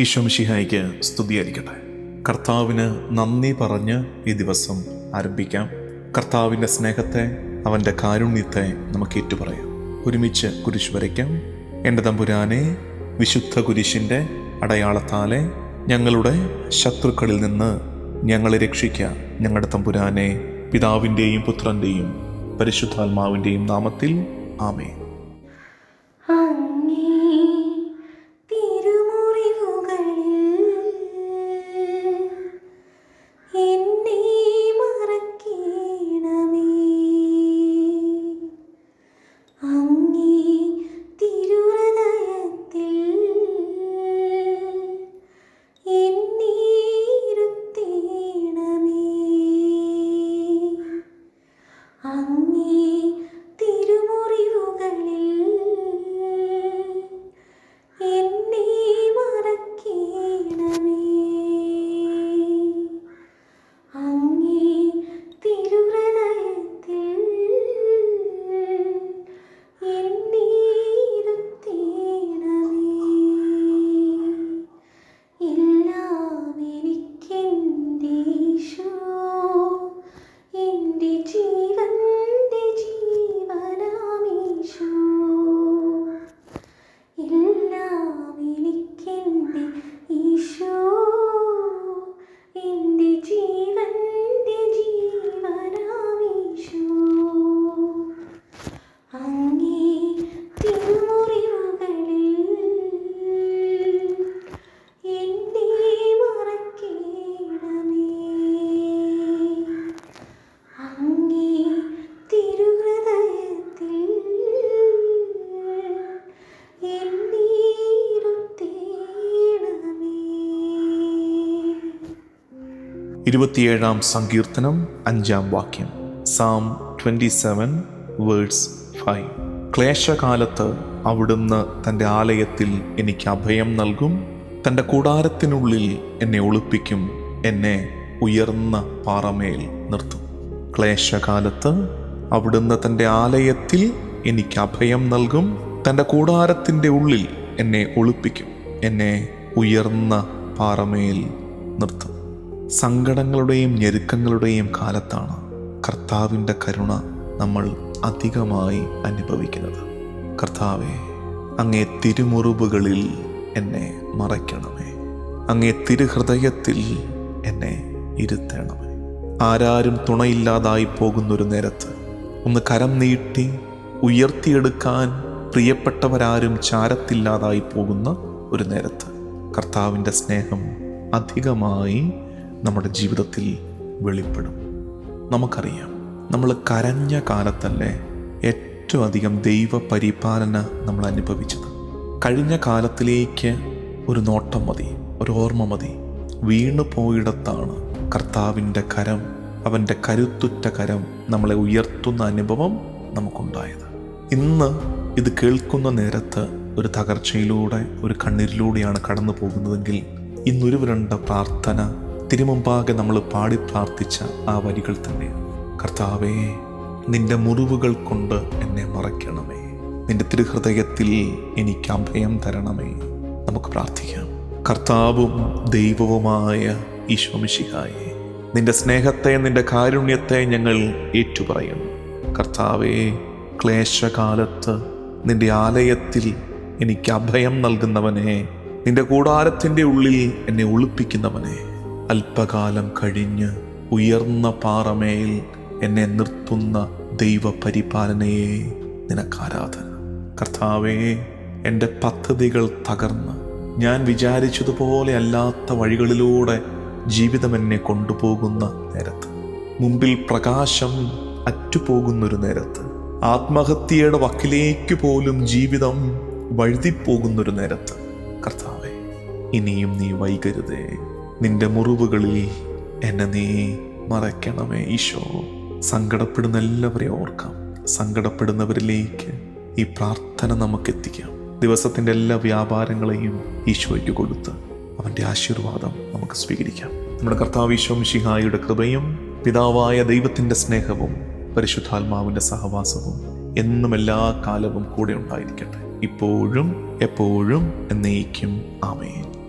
ഈശോമിഷിഹായിക്ക് സ്തുതിയായിരിക്കട്ടെ. കർത്താവിന് നന്ദി പറഞ്ഞ് ഈ ദിവസം ആരംഭിക്കാം. കർത്താവിന്റെ സ്നേഹത്തെ അവന്റെ കാരുണ്യത്തെ നമുക്ക് ഏറ്റുപറയാം. ഒരുമിച്ച് കുരിശ് വരയ്ക്കാം. എന്റെ തമ്പുരാനെ വിശുദ്ധ കുരിശിന്റെ അടയാളത്താലെ ഞങ്ങളുടെ ശത്രുക്കളിൽ നിന്ന് ഞങ്ങളെ രക്ഷിക്കുക ഞങ്ങളുടെ തമ്പുരാനെ പിതാവിന്റെയും പുത്രന്റെയും പരിശുദ്ധാത്മാവിന്റെയും നാമത്തിൽ ആമേ എല്ലാം ഇരുപത്തിയേഴാം സങ്കീർത്തനം അഞ്ചാം വാക്യം. Psalm twenty seven words five ക്ലേശകാലത്ത് അവിടുന്ന് തന്റെ ആലയത്തിൽ എനിക്ക് അഭയം നൽകും. തന്റെ കൂടാരത്തിനുള്ളിൽ എന്നെ ഒളിപ്പിക്കും. എന്നെ ഉയർന്ന പാറമേൽ നിർത്തും. ക്ലേശകാലത്ത് അവിടുന്ന് തന്റെ ആലയത്തിൽ എനിക്ക് അഭയം നൽകും. തന്റെ കൂടാരത്തിന്റെ ഉള്ളിൽ എന്നെ ഒളിപ്പിക്കും. എന്നെ ഉയർന്ന പാറമേൽ നിർത്തും. സങ്കടങ്ങളുടെയും ഞെരുക്കങ്ങളുടെയും കാലത്താണ് കർത്താവിന്റെ കരുണ നമ്മൾ അധികമായി അനുഭവിക്കുന്നത്. കർത്താവെ അങ്ങേ തിരുമുറിവുകളിൽ എന്നെ മറയ്ക്കണമേ. അങ്ങേ തിരുഹൃദയത്തിൽ എന്നെ ഇരുത്തണമേ. ആരാരും തുണയില്ലാതായി പോകുന്നൊരു നേരത്ത് ഒന്ന് കരം നീട്ടി ഉയർത്തിയെടുക്കാൻ പ്രിയപ്പെട്ടവരാരും ചാരത്തില്ലാതായി പോകുന്ന ഒരു നേരത്ത് കർത്താവിന്റെ സ്നേഹം അധികമായി നമ്മുടെ ജീവിതത്തിൽ വെളിപ്പെടും. നമുക്കറിയാം നമ്മൾ കരഞ്ഞ കാലത്തല്ലേ ഏറ്റവും അധികം ദൈവ പരിപാലന നമ്മൾ അനുഭവിച്ചത്. കഴിഞ്ഞ കാലത്തിലേക്ക് ഒരു നോട്ടം മതി ഒരു ഓർമ്മ മതി. വീണു പോയിടത്താണ് കർത്താവിന്റെ കരം അവന്റെ കരുത്തുറ്റ കരം നമ്മളെ ഉയർത്തുന്ന അനുഭവം നമുക്കുണ്ടായത്. ഇന്ന് ഇത് കേൾക്കുന്ന നേരത്ത് ഒരു തകർച്ചയിലൂടെ ഒരു കണ്ണീരിലൂടെയാണ് കടന്നു പോകുന്നതെങ്കിൽ ഇന്നൊരു വരണ്ട പ്രാർത്ഥന തിരുമുമ്പാകെ നമ്മൾ പാടി പ്രാർത്ഥിച്ച ആ വരികൾ തന്നെ. കർത്താവേ നിന്റെ മുറിവുകൾ കൊണ്ട് എന്നെ മറയ്ക്കണമേ. നിന്റെ തിരുഹൃദയത്തിൽ എനിക്ക് അഭയം തരണമേ. നമുക്ക് പ്രാർത്ഥിക്കാം. കർത്താവും ദൈവവുമായ ഈശോമിശിഹായെ നിന്റെ സ്നേഹത്തെ നിന്റെ കാരുണ്യത്തെ ഞങ്ങൾ ഏറ്റുപറയുന്നു. കർത്താവേ ക്ലേശകാലത്ത് നിന്റെ ആലയത്തിൽ എനിക്ക് അഭയം നൽകുന്നവനെ നിന്റെ കൂടാരത്തിന്റെ ഉള്ളിൽ എന്നെ ഒളിപ്പിക്കുന്നവനെ അല്പകാലം കഴിഞ്ഞ് ഉയർന്ന പാറമേൽ എന്നെ നിർത്തുന്ന ദൈവപരിപാലനയെ നിനക്കാരാധന. കർത്താവേ എന്റെ പദ്ധതികൾ തകർന്ന്. ഞാൻ വിചാരിച്ചതുപോലെ അല്ലാത്ത വഴികളിലൂടെ ജീവിതം എന്നെ കൊണ്ടുപോകുന്ന നേരത്ത്. മുമ്പിൽ പ്രകാശം അറ്റുപോകുന്നൊരു നേരത്ത്. ആത്മഹത്യയുടെ വക്കിലേക്ക് പോലും ജീവിതം വഴുതിപ്പോകുന്നൊരു നേരത്ത്. കർത്താവേ ഇനിയും നീ വൈകരുതേ. നിന്റെ മുറിവുകളിൽ എന്നെ നീ മറയ്ക്കണമേ ഈശോ. സങ്കടപ്പെടുന്ന എല്ലാവരെയും ഓർക്കാം. സങ്കടപ്പെടുന്നവരിലേക്ക് ഈ പ്രാർത്ഥന നമുക്ക് എത്തിക്കാം ദിവസത്തിന്റെ എല്ലാ വ്യാപാരങ്ങളെയും ഈശോയ്ക്ക് കൊടുത്ത് അവന്റെ ആശീർവാദം നമുക്ക് സ്വീകരിക്കാം. നമ്മുടെ കർത്താവ് ഈശോ മിഷിഹായുടെ കൃപയും പിതാവായ ദൈവത്തിന്റെ സ്നേഹവും പരിശുദ്ധാത്മാവിന്റെ സഹവാസവും എന്നും എല്ലാ കാലവും കൂടെ ഉണ്ടായിരിക്കട്ടെ. ഇപ്പോഴും എപ്പോഴും എന്നേക്കും. ആമേൻ.